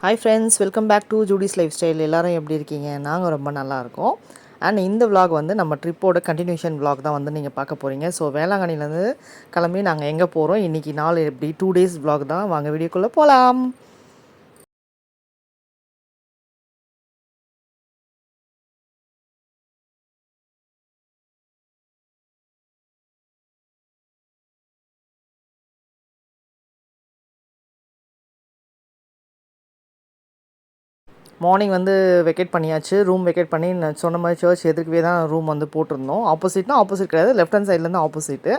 Hi friends welcome back to Judy's lifestyle எல்லாரும் எப்படி இருக்கீங்க? நாங்கள் ரொம்ப நல்லாயிருக்கோம் அண்ட் இந்த விலாக் வந்து நம்ம ட்ரிப்போட கண்டினியூஷன் விலாக் தான் வந்து நீங்கள் பார்க்க போகிறீங்க ஸோ வேளாங்கண்ணிலேருந்து கிளம்பி நாங்கள் எங்கே போகிறோம் இன்றைக்கி நாள் எப்படி? டூ டேஸ் விலாக் தான். வாங்க வீடியோக்குள்ளே போகலாம் மார்னிங் வந்து வெக்கேட் பண்ணியாச்சு ரூம் வெக்கேட் பண்ணி நான் சொன்ன மாதிரி சர்ச் எதிர்க்கவே தான் ரூம் வந்து போட்டிருந்தோம். ஆப்போசிட்னா ஆப்போசிட் கிடையாது லெஃப்ட் ஹேண்ட் சைட்லேருந்து ஆப்போசிட்டு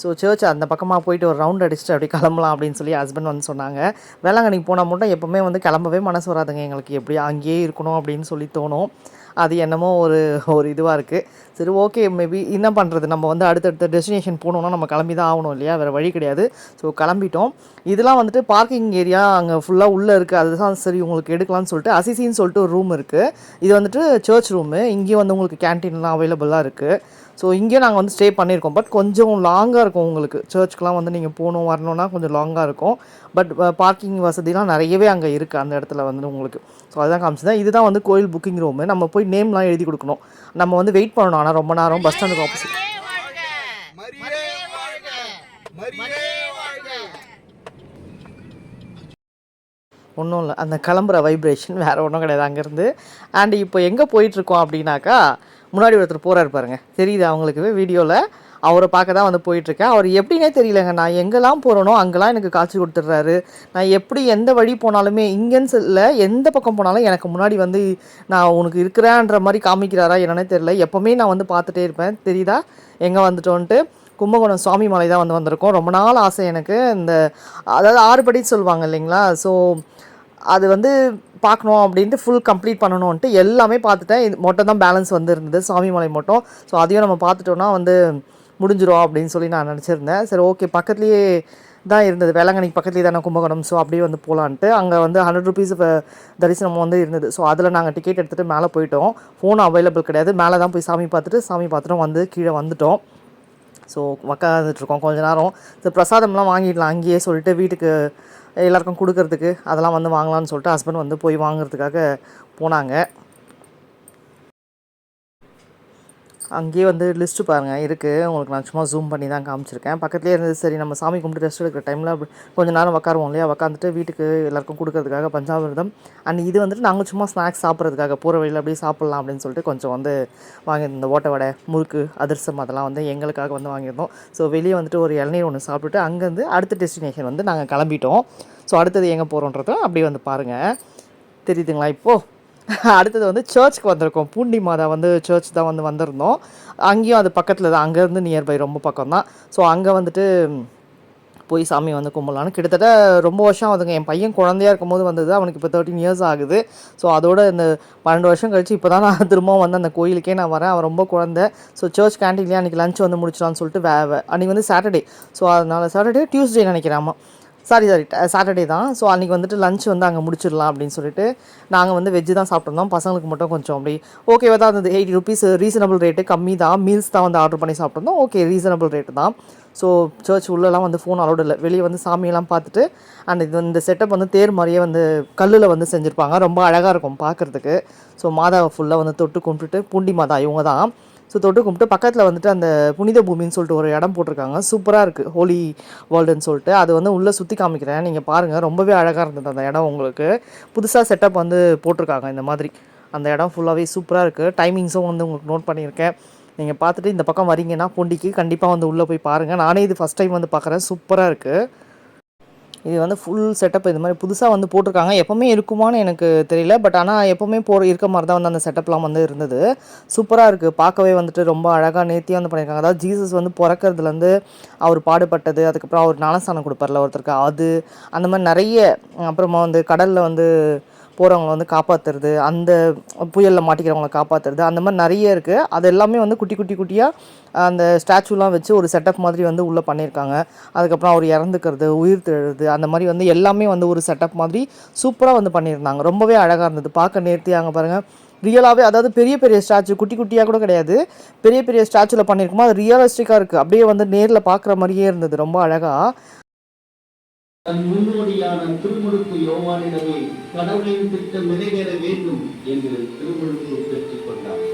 ஸோ சர்ச் அந்த பக்கமாக போயிட்டு ஒரு ரவுண்ட் அடிச்சுட்டு அப்படி கிளம்பலாம் அப்படின்னு சொல்லி ஹஸ்பண்ட் வந்து சொன்னாங்க. வேளாங்கண்ணிக்கு போனால் மட்டும் எப்போவுமே வந்து கிளம்பவே மனசு வராதுங்க. எங்களுக்கு எப்படி அங்கேயே இருக்கணும் அப்படின்னு சொல்லி தோணும். அது என்னமோ ஒரு ஒரு இதுவாக இருக்குது சரி ஓகே மேபி என்ன பண்ணுறது நம்ம வந்து அடுத்தடுத்த டெஸ்டினேஷன் போகணுன்னா நம்ம கிளம்பி தான் ஆகணும் இல்லையா? வேறு வழி கிடையாது. ஸோ கிளம்பிட்டோம். இதெல்லாம் வந்துட்டு பார்க்கிங் ஏரியா அங்கே ஃபுல்லாக உள்ளே இருக்குது அதுதான் சரி உங்களுக்கு எடுக்கலாம்னு சொல்லிட்டு அசிசின்னு சொல்லிட்டு ஒரு ரூம் இருக்குது இது வந்துட்டு சர்ச் ரூமு இங்கேயும் வந்து உங்களுக்கு கேன்டீன்லாம் அவைலபிளாக இருக்குது ஸோ இங்கே நாங்கள் வந்து ஸ்டே பண்ணியிருக்கோம். பட் கொஞ்சம் லாங்காக இருக்கும் உங்களுக்கு. சர்ச்சுக்கெலாம் வந்து நீங்கள் போகணும் வரணுன்னா கொஞ்சம் லாங்காக இருக்கும். பட் பார்க்கிங் வசதிலாம் நிறையவே அங்கே இருக்குது அந்த இடத்துல வந்து உங்களுக்கு. ஸோ அதுதான் காமிச்சுதான் இதுதான் வந்து கோயில் புக்கிங் ரூமு நம்ம போய் நேம்லாம் எழுதி கொடுக்கணும். நம்ம வந்து வெயிட் பண்ணணும். ஆனால் ரொம்ப நேரம் பஸ் ஸ்டாண்டுக்கு ஆப்போசிட் மரியே வாழ்க மரியே வாழ்க ஒன்றும் இல்லை அந்த கிளம்புற வைப்ரேஷன் வேறு ஒன்றும் கிடையாது. அங்கேருந்து அண்ட் இப்போ எங்கே போயிட்டுருக்கோம் அப்படின்னாக்கா முன்னாடி ஒருத்தர் போகிறாரு பாருங்க. தெரியுது அவங்களுக்கு வீடியோவில் அவரை பார்க்க தான் வந்து போயிட்டுருக்கேன். அவர் எப்படின்னே தெரியலங்க. நான் எங்கெல்லாம் போகிறனோ அங்கெல்லாம் எனக்கு காட்சி கொடுத்துட்றாரு. நான் எப்படி எந்த வழி போனாலுமே இங்கேன்னு இல்லை எந்த பக்கம் போனாலும் எனக்கு முன்னாடி வந்து நான் உனக்கு இருக்கிறேன்ற மாதிரி காமிக்கிறாரா என்னன்னே தெரியல. எப்போவுமே நான் வந்து பார்த்துட்டே இருப்பேன். தெரியுதா? எங்கே வந்துட்டோன்ட்டு கும்பகோணம் சுவாமி மலை தான் வந்து வந்திருக்கோம். ரொம்ப நாள் ஆசை எனக்கு. இந்த அதாவது ஆறுபடி சொல்லுவாங்க இல்லைங்களா? ஸோ அது வந்து பார்க்கணும் அப்படின்ட்டு ஃபுல் கம்ப்ளீட் பண்ணணுன்ட்டு எல்லாமே பார்த்துட்டேன். இது மட்டும் தான் பேலன்ஸ் வந்து இருந்தது சுவாமி மலை மட்டும் ஸோ அதையும் நம்ம பார்த்துட்டோன்னா வந்து முடிஞ்சிடும் அப்படின்னு சொல்லி நான் நினச்சிருந்தேன். சரி ஓகே பக்கத்துலேயே தான் இருந்தது. வேளாங்கண்ணிக்கு பக்கத்துலேயே தானே கும்பகோணம். ஸோ அப்படியே வந்து போகலான்ட்டு அங்கே வந்து ஹண்ட்ரட் ருபீஸ் தரிசனம் வந்து இருந்தது. ஸோ அதில் நாங்கள் டிக்கெட் எடுத்துகிட்டு மேலே போயிட்டோம். ஃபோன் அவைலபிள் கிடையாது. மேலே தான் போய் சாமி பார்த்துட்டு சாமி பார்த்துட்டு வந்து கீழே வந்துட்டோம். ஸோ உக்காந்துட்ருக்கோம் கொஞ்ச நேரம். இந்த பிரசாதம்லாம் வாங்கிடலாம். அங்கேயே சொல்லிட்டு வீட்டுக்கு எல்லாருக்கும் கொடுக்கறதுக்கு அதெல்லாம் வந்து வாங்கலாம்னு சொல்லிட்டு ஹஸ்பண்ட் வந்து போய் வாங்குறதுக்காக போனாங்க. அங்கேயே வந்து லிஸ்ட்டு பாருங்கள் இருக்குது உங்களுக்கு நான் சும்மா ஜூம் பண்ணி தான் காமிச்சிருக்கேன். பக்கத்துலேயே இருந்தது சரி நம்ம சாமி கும்பிட்டு ரெஸ்ட் எடுக்கிற டைமில் கொஞ்சம் நேரம் உட்காருவோம் இல்லையா? உட்காந்துட்டு வீட்டுக்கு எல்லாருக்கும் கொடுக்கறதுக்காக பஞ்சாமிரதம். அண்ட் இது வந்துட்டு நாங்கள் சும்மா ஸ்நாக்ஸ் சாப்பிட்றதுக்காக போகிற வழியில் அப்படியே சாப்பிட்லாம் அப்படின்னு சொல்லிட்டு கொஞ்சம் வந்து வாங்கியிருந்தோம். இந்த ஓட்டை வடை முறுக்கு அதிரசம் அதெல்லாம் வந்து எங்களுக்காக வந்து வாங்கியிருந்தோம். ஸோ வெளியே வந்துட்டு ஒரு இளநீர் ஒன்று சாப்பிட்டுட்டு அங்கேருந்து அடுத்த டெஸ்டினேஷன் வந்து நாங்கள் கிளம்பிட்டோம். ஸோ அடுத்தது எங்கே போகிறோன்றதும் அப்படியே வந்து பாருங்கள் தெரியுதுங்களா இப்போது அடுத்தது வந்து சர்ச்சுக்கு வந்திருக்கோம். பூண்டி மாதா வந்து சர்ச் தான் வந்து வந்திருந்தோம். அங்கேயும் அது பக்கத்தில் தான். அங்கேருந்து நியர்பை ரொம்ப பக்கம் தான் ஸோ அங்கே வந்துட்டு போய் சாமி வந்து கும்பலான்னு கிட்டத்தட்ட ரொம்ப வருஷம் அதுங்க என் பையன் குழந்தையா இருக்கும்போது வந்தது. அவனுக்கு இப்போ தேர்ட்டின் இயர்ஸ் ஆகுது. ஸோ அதோட இந்த பன்னெண்டு வருஷம் கழிச்சு இப்போ தான் நான் திரும்பவும் வந்து அந்த கோயிலுக்கே நான் வரேன். அவன் ரொம்ப குழந்தை. ஸோ சர்ச் கேண்டீன்லேயே அன்றைக்கி லஞ்ச் வந்து முடிச்சிடலான்னு சொல்லிட்டு வே அன்றைக்கி வந்து சாட்டர்டே ஸோ அதனால் சாட்டர்டே டியூஸ்டே நினைக்கிறாமா சாரி சாரி சாட்டர்டே தான். ஸோ அன்றைக்கி வந்துட்டு லஞ்ச் வந்து அங்கே முடிச்சிடலாம் அப்படின்னு சொல்லிட்டு நாங்கள் வந்து வெஜ்ஜு தான் சாப்பிட்ருந்தோம் பசங்களுக்கு மட்டும் கொஞ்சம் அப்படி ஓகேவா தான் இருந்தது. எயிட்டி ருபீஸ் ரீசனபிள் ரேட்டு கம்மி தான். மீல்ஸ் தான் வந்து ஆர்டர் பண்ணி சாப்பிட்ருந்தோம் ஓகே ரீசனபிள் ரேட்டு தான். ஸோ சர்ச் உள்ளலாம் வந்து ஃபோன் அலோடு இல்லை. வெளியே வந்து சாமியெல்லாம் பார்த்துட்டு அண்ட் இது இந்த செட்டப் வந்து தேர் மாதிரியே வந்து கல்லில் வந்து செஞ்சுருப்பாங்க. ரொம்ப அழகாக இருக்கும் பார்க்குறதுக்கு. ஸோ மாதாவை ஃபுல்லாக வந்து தொட்டு கும்பிட்டுட்டு பூண்டி மாதா இவங்க தான். ஸோ தொட்டு கும்பிட்டு பக்கத்தில் வந்துட்டு அந்த புனித பூமின்னு சொல்லிட்டு ஒரு இடம் போட்டிருக்காங்க. சூப்பராக இருக்குது ஹோலி வேர்ல்டுன்னு சொல்லிட்டு. அது வந்து உள்ளே சுற்றி காமிக்கிறேன். நீங்கள் பாருங்கள் ரொம்பவே அழகாக இருந்தது அந்த இடம் உங்களுக்கு. புதுசாக செட்டப் வந்து போட்டிருக்காங்க இந்த மாதிரி. அந்த இடம் ஃபுல்லாகவே சூப்பராக இருக்குது டைமிங்ஸும் வந்து உங்களுக்கு நோட் பண்ணியிருக்கேன். நீங்கள் பார்த்துட்டு இந்த பக்கம் வரீங்கன்னா பொண்டிக்கு கண்டிப்பாக வந்து உள்ளே போய் பாருங்கள் நானே இது ஃபஸ்ட் டைம் வந்து பார்க்குறேன். சூப்பராக இருக்குது இது வந்து ஃபுல் செட்டப் இது மாதிரி புதுசாக வந்து போட்டிருக்காங்க. எப்போவுமே இருக்குமான்னு எனக்கு தெரியல. பட் ஆனால் எப்போவுமே போகிற இருக்க மாதிரி தான் வந்து அந்த செட்டப்லாம் வந்து இருந்தது. சூப்பராக இருக்குது பார்க்கவே வந்துட்டு ரொம்ப அழகாக நேர்த்தியாக வந்து பண்ணியிருக்காங்க. அதாவது ஜீசஸ் வந்து பிறக்கறதுலேருந்து அவர் பாடுபட்டது அதுக்கப்புறம் அவர் ஞானஸ்தானம் கொடுப்பார்ல ஒருத்தருக்கு. அது அந்த மாதிரி நிறைய அப்புறமா வந்து கடலில் வந்து போகிறவங்கள வந்து காப்பாற்றுறது அந்த புயலில் மாட்டிக்கிறவங்கள காப்பாற்றுறது அந்த மாதிரி நிறைய இருக்குது அது எல்லாமே வந்து குட்டி குட்டி குட்டியாக அந்த ஸ்டாச்சுலாம் வச்சு ஒரு செட்டப் மாதிரி வந்து உள்ளே பண்ணியிருக்காங்க. அதுக்கப்புறம் அவர் இறந்துக்கிறது உயிர் தெழுது அந்த மாதிரி வந்து எல்லாமே வந்து ஒரு செட்டப் மாதிரி சூப்பராக வந்து பண்ணியிருந்தாங்க. ரொம்பவே அழகாக இருந்தது. பார்க்க நேர்த்தியாங்க பாருங்கள் ரியலாகவே அதாவது பெரிய பெரிய ஸ்டாச்சு குட்டி குட்டியாக கூட கிடையாது. பெரிய பெரிய ஸ்டாச்சுவில் பண்ணியிருக்குமோ அது ரியலிஸ்டிக்காக இருக்குது அப்படியே வந்து நேரில் பார்க்குற மாதிரியே இருந்தது. ரொம்ப அழகாக தன் முன்னோடியான திருமுழுக்கு யோவானிடமே கடவுளின் திட்டம் நிறைவேற வேண்டும் என்று திருமுழுக்கு பெற்றுக் கொண்டார்.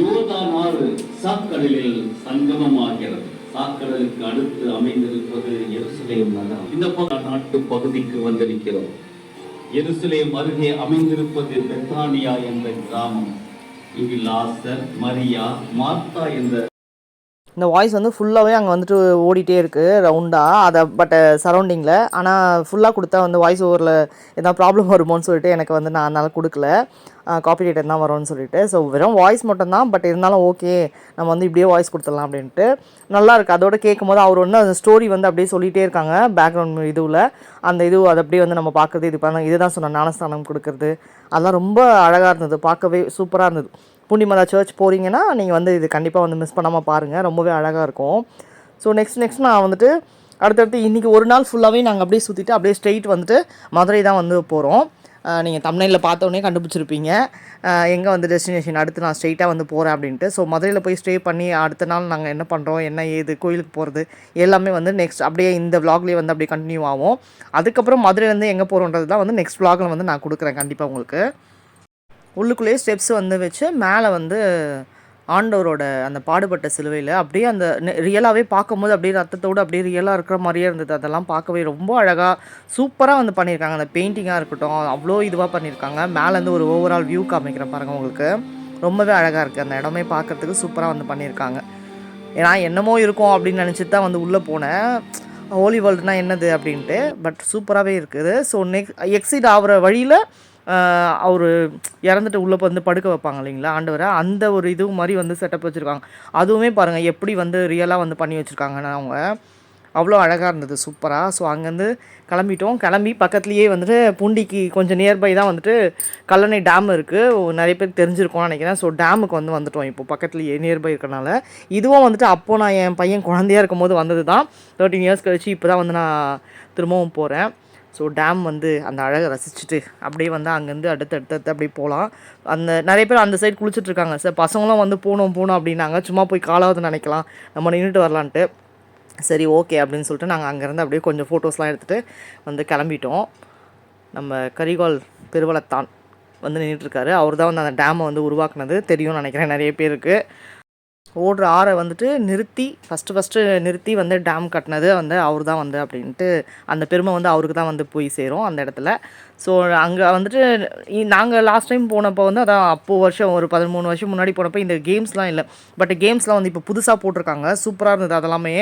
யோர்தான் ஆறு சாக்கடலில் சங்கமமாகிறது. சாக்கடலுக்கு அடுத்து அமைந்திருப்பது எருசலேம் நகரம். இந்த நாட்டு பகுதிக்கு வந்திருக்கிறோம். எருசலேம் அருகே அமைந்திருப்பது பெத்தானியா என்ற கிராமம். இங்கு லாசர் மரியா மார்த்தா என்ற இந்த வாய்ஸ் வந்து ஃபுல்லாகவே அங்கே வந்துட்டு ஓடிட்டே இருக்குது ரவுண்டாக அதை பட் சரௌண்டிங்கில் ஆனால் ஃபுல்லாக கொடுத்தா வந்து வாய்ஸ் ஓவரில் எதாவது ப்ராப்ளம் வருமோன்னு சொல்லிட்டு எனக்கு வந்து நான் அதனால் கொடுக்கல. காப்பி ரைட்டர் தான் வரும்னு சொல்லிட்டு. ஸோ வெறும் வாய்ஸ் மட்டும்தான் பட் இருந்தாலும் ஓகே நம்ம வந்து இப்படியே வாய்ஸ் கொடுத்துடலாம் அப்படின்ட்டு. நல்லா இருக்குது அதோட கேட்கும் போது அவர் ஒன்று அந்த ஸ்டோரி வந்து அப்படியே சொல்லிகிட்டே இருக்காங்க பேக்ரவுண்ட் இதுவில். அந்த இது அதை அப்படியே வந்து நம்ம பார்க்குறது இது பண்ண இதுதான் சொன்ன ஞானஸ்தானம் கொடுக்குறது. அதெல்லாம் ரொம்ப அழகாக இருந்தது. பார்க்கவே சூப்பராக இருந்தது. பூண்டிமலா சர்ச் போகிறீங்கன்னா நீங்கள் வந்து இது கண்டிப்பாக வந்து மிஸ் பண்ணாமல் பாருங்கள் ரொம்பவே அழகாக இருக்கும். ஸோ நெக்ஸ்ட் நெக்ஸ்ட் நான் வந்துட்டு அடுத்தடுத்து இன்றைக்கி ஒரு நாள் ஃபுல்லாகவே நாங்கள் அப்படியே சுற்றிட்டு அப்படியே ஸ்ட்ரெயிட் வந்துட்டு மதுரை தான் வந்து போகிறோம் நீங்கள் தமிழ்நில பார்த்தோன்னே கண்டுபிடிச்சிருப்பீங்க. எங்கே வந்து டெஸ்டினேஷன் அடுத்து நான் ஸ்ட்ரெயிட்டாக வந்து போகிறேன் அப்படின்ட்டு. ஸோ மதுரையில் போய் ஸ்டே பண்ணி அடுத்த நாள் நாங்கள் என்ன பண்ணுறோம் என்ன ஏது கோயிலுக்கு போகிறது எல்லாமே வந்து நெக்ஸ்ட் அப்படியே இந்த vlogலயே வந்து அப்படியே கண்டினியூ ஆகும் அதுக்கப்புறம் மதுரையிலேருந்து எங்கே போகிறோன்றது தான் வந்து நெக்ஸ்ட் vlogல வந்து நான் கொடுக்குறேன் கண்டிப்பாக உங்களுக்கு. உள்ளுக்குள்ளேயே ஸ்டெப்ஸ் வந்து வச்சு மேலே வந்து ஆண்டவரோட அந்த பாடுபட்ட சிலுவையில் அப்படியே அந்த ரியலாகவே பார்க்கும்போது அப்படியே ரத்தத்தோடு அப்படியே ரியலாக இருக்கிற மாதிரியே இருந்தது. அதெல்லாம் பார்க்கவே ரொம்ப அழகாக சூப்பராக வந்து பண்ணியிருக்காங்க. அந்த பெயிண்டிங்காக இருக்கட்டும் அவ்வளோ இதுவாக பண்ணியிருக்காங்க. மேலேருந்து ஒரு ஓவரால் வியூ காமிக்கிறேன் பாருங்கள் உங்களுக்கு. ரொம்பவே அழகாக இருக்குது அந்த இடமே பார்க்கறதுக்கு சூப்பராக வந்து பண்ணியிருக்காங்க. ஏன்னா என்னமோ இருக்கும் அப்படின்னு நினச்சிட்டு தான் வந்து உள்ளே போனேன். ஹோலி வேர்ல்டுனா என்னது அப்படின்ட்டு. பட் சூப்பராகவே இருக்குது. ஸோ நெக்ஸ்ட் எக்ஸிட் ஆகிற வழியில் அவர் இறந்துட்டு உள்ளே வந்து படுக்க வைப்பாங்க இல்லைங்களா ஆண்டவரை? அந்த ஒரு இது மாதிரி வந்து செட்டப் வச்சுருக்காங்க. அதுவுமே பாருங்கள் எப்படி வந்து ரியலாக வந்து பண்ணி வச்சுருக்காங்கன்னு அவங்க அவ்வளோ அழகாக இருந்தது சூப்பராக ஸோ அங்கேருந்து கிளம்பிட்டோம். கிளம்பி பக்கத்துலேயே வந்துட்டு பூண்டிக்கு கொஞ்சம் நியர்பை தான் வந்துட்டு கல்லணை டேம் இருக்குது நிறைய பேர் தெரிஞ்சிருக்கோம்னு நினைக்கிறேன். ஸோ டேமுக்கு வந்து வந்துட்டோம் இப்போ பக்கத்துலேயே நியர்பை இருக்கனால. இதுவும் வந்துட்டு அப்போது நான் என் பையன் குழந்தையா இருக்கும்போது வந்தது தான் தேர்ட்டின் இயர்ஸ் கழிச்சு இப்போ தான் வந்து நான் திரும்பவும் போகிறேன் ஸோ டேம் வந்து அந்த அழகை ரசிச்சுட்டு அப்படியே வந்து அங்கேருந்து அடுத்து அடுத்தடுத்து அப்படியே போகலாம். அந்த நிறைய பேர் அந்த சைடு குளிச்சுட்ருக்காங்க சார் பசங்களும் வந்து போகணும் போகணும் அப்படின்னாங்க. சும்மா போய் காலாவது நினைக்கலாம். நம்ம நின்றுட்டு வரலான்ட்டு. சரி ஓகே அப்படின்னு சொல்லிட்டு நாங்கள் அங்கேருந்து அப்படியே கொஞ்சம் ஃபோட்டோஸ்லாம் எடுத்துகிட்டு வந்து கிளம்பிட்டோம். நம்ம கரிகால் பெருவளத்தான் வந்து நின்றுட்டுருக்காரு அவர் தான் வந்து அந்த டேமை வந்து உருவாக்குனது. தெரியும்னு நினைக்கிறேன் நிறைய பேருக்கு. ஓடுற ஆறை வந்துட்டு நிறுத்தி ஃபஸ்ட்டு ஃபஸ்ட்டு நிறுத்தி வந்து டேம் கட்டினது வந்து அவர் தான் வந்து அப்படின்ட்டு அந்த பெருமை வந்து அவருக்கு தான் வந்து போய் சேரும் அந்த இடத்துல. ஸோ அங்கே வந்துட்டு நாங்கள் லாஸ்ட் டைம் போனப்போ வந்து அதான் அப்போது வருஷம் ஒரு பதிமூணு வருஷம் முன்னாடி போனப்போ இந்த கேம்ஸ்லாம் இல்லை. பட் கேம்ஸ்லாம் வந்து இப்போ புதுசாக போட்டிருக்காங்க. சூப்பராக இருந்தது அதெல்லாமே.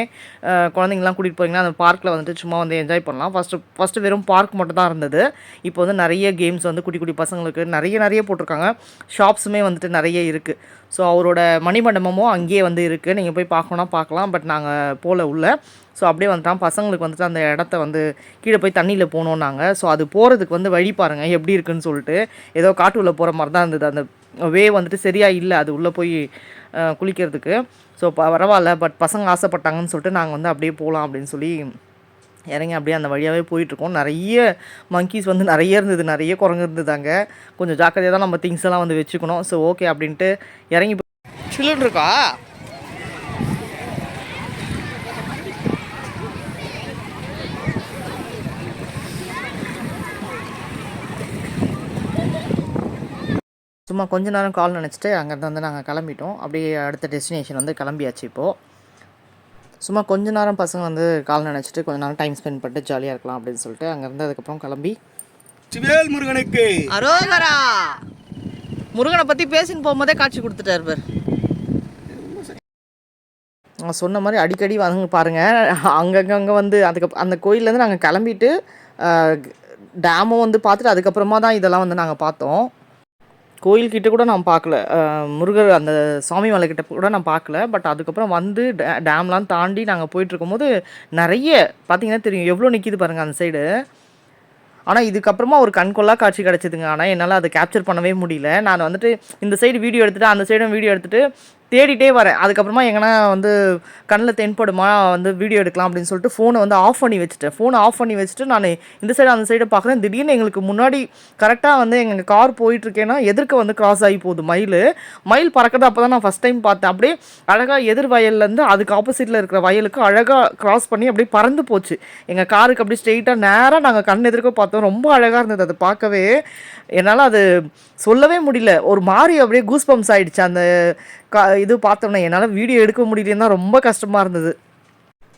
அஹ், கூட்டிகிட்டு போகிறீங்கன்னா அந்த பார்க்கில் வந்துட்டு சும்மா வந்து என்ஜாய் பண்ணலாம். ஃபஸ்ட்டு ஃபஸ்ட்டு வெறும் பார்க் மட்டும் தான் இருந்தது. இப்போ வந்து நிறைய கேம்ஸ் வந்து குட்டி குட்டி பசங்களுக்கு நிறைய நிறைய போட்டிருக்காங்க. ஷாப்ஸுமே வந்துட்டு நிறைய இருக்குது ஸோ அவரோட மணிமண்டபமும் அங்கேயே வந்து இருக்குது நீங்கள் போய் பார்க்கணுன்னா பார்க்கலாம். பட் நாங்கள் போகல உள்ள. ஸோ அப்படியே வந்துட்டான். பசங்களுக்கு வந்துட்டு அந்த இடத்த வந்து கீழே போய் தண்ணியில் போனோன்னாங்க. ஸோ அது போகிறதுக்கு வந்து வழி பாருங்கள் எப்படி இருக்குன்னு சொல்லிட்டு. ஏதோ காட்டுக்குள்ளே போகிற மாதிரி தான் இருந்தது. அந்த வே வந்துட்டு சரியாக இல்லை அது உள்ளே போய் குளிக்கிறதுக்கு. ஸோ பரவாயில்ல பட் பசங்க ஆசைப்பட்டாங்கன்னு சொல்லிட்டு நாங்கள் வந்து அப்படியே போகலாம் அப்படின்னு சொல்லி இறங்கி அப்படியே அந்த வழியாகவே போயிட்டுருக்கோம். நிறைய மங்கீஸ் வந்து நிறைய இருந்தது நிறைய குரங்கு இருந்தது அங்கே. கொஞ்சம் ஜாக்கிரதையாக தான் நம்ம திங்ஸ் எல்லாம் வந்து வச்சுக்கணும். ஸோ ஓகே அப்படின்ட்டு இறங்கி சில்லுன்னு இருக்கா? சும்மா கொஞ்ச நேரம் கால் நினச்சிட்டு அங்கேருந்து வந்து நாங்கள் கிளம்பிட்டோம். அப்படியே அடுத்த டெஸ்டினேஷன் வந்து கிளம்பியாச்சு இப்போது சும்மா கொஞ்ச நேரம் பசங்க வந்து கால் நினச்சிட்டு கொஞ்ச நேரம் டைம் ஸ்பெண்ட் பண்ணிட்டு ஜாலியாக இருக்கலாம் அப்படின்னு சொல்லிட்டு அங்கேருந்து அதுக்கப்புறம் கிளம்பி. சிவேல் முருகனுக்கு அரோகரா! முருகனை பற்றி பேசின்னு போகும்போதே காட்சி கொடுத்துட்டாரு பேர். நான் சொன்ன மாதிரி அடிக்கடி வந்து பாருங்கள் அங்கங்கே வந்து அதுக்கு அந்த கோயிலேருந்து நாங்கள் கிளம்பிட்டு டேமும் வந்து பார்த்துட்டு அதுக்கப்புறமா தான் இதெல்லாம் வந்து நாங்கள் பார்த்தோம். கோயில்கிட்ட கூட நான் பார்க்கல. முருகர் அந்த சாமி மலைக்கிட்ட கிட்ட கூட நான் பார்க்கல. பட் அதுக்கப்புறம் வந்து டே- டேம்லாம் தாண்டி நாங்கள் போயிட்டுருக்கும்போது நிறைய பார்த்தீங்கன்னா தெரியும். எவ்வளோ நிற்கிது பாருங்கள் அந்த சைடு. ஆனால் இதுக்கப்புறமா ஒரு கண்கொள்ளா காட்சி கிடச்சிதுங்க. ஆனால் என்னால் அதை கேப்சர் பண்ணவே முடியல. நான் வந்துட்டு இந்த சைடு வீடியோ எடுத்துகிட்டு அந்த சைடும் வீடியோ எடுத்துகிட்டு தேடிட்டே வரேன். அதுக்கப்புறமா எங்கன்னா வந்து கண்ணில் தென்படுமா வந்து வீடியோ எடுக்கலாம் அப்படின்னு சொல்லிட்டு ஃபோனை வந்து ஆஃப் பண்ணி வச்சுட்டேன். ஃபோனை ஆஃப் பண்ணி வச்சுட்டு நான் இந்த சைடு அந்த சைடு பார்க்குறேன் திடீர்னு எங்களுக்கு முன்னாடி கரெக்டாக வந்து எங்கள் கார் போயிட்டுருக்கேன்னா எதிர்க்க வந்து கிராஸ் ஆகி போகுது மயில். மயில் பறக்கிறது அப்போ தான் நான் ஃபஸ்ட் டைம் பார்த்தேன். அப்படியே அழகாக எதிர் வயல்லேருந்து அதுக்கு ஆப்போசிட்டில் இருக்கிற வயலுக்கு அழகாக கிராஸ் பண்ணி அப்படியே பறந்து போச்சு. எங்கள் காருக்கு அப்படியே ஸ்ட்ரெயிட்டாக நேராக நாங்கள் கண் எதிர்க்க பார்த்தோம். ரொம்ப அழகாக இருந்தது. அதை பார்க்கவே என்னால் அது சொல்லவே முடியல. ஒரு மாதிரி அப்படியே கூஸ் பம்ப்ஸ் ஆயிடுச்சு. அந்த கா இது பார்த்தோன்னே என்னால் வீடியோ எடுக்க முடியலன்னா ரொம்ப கஷ்டமாக இருந்தது.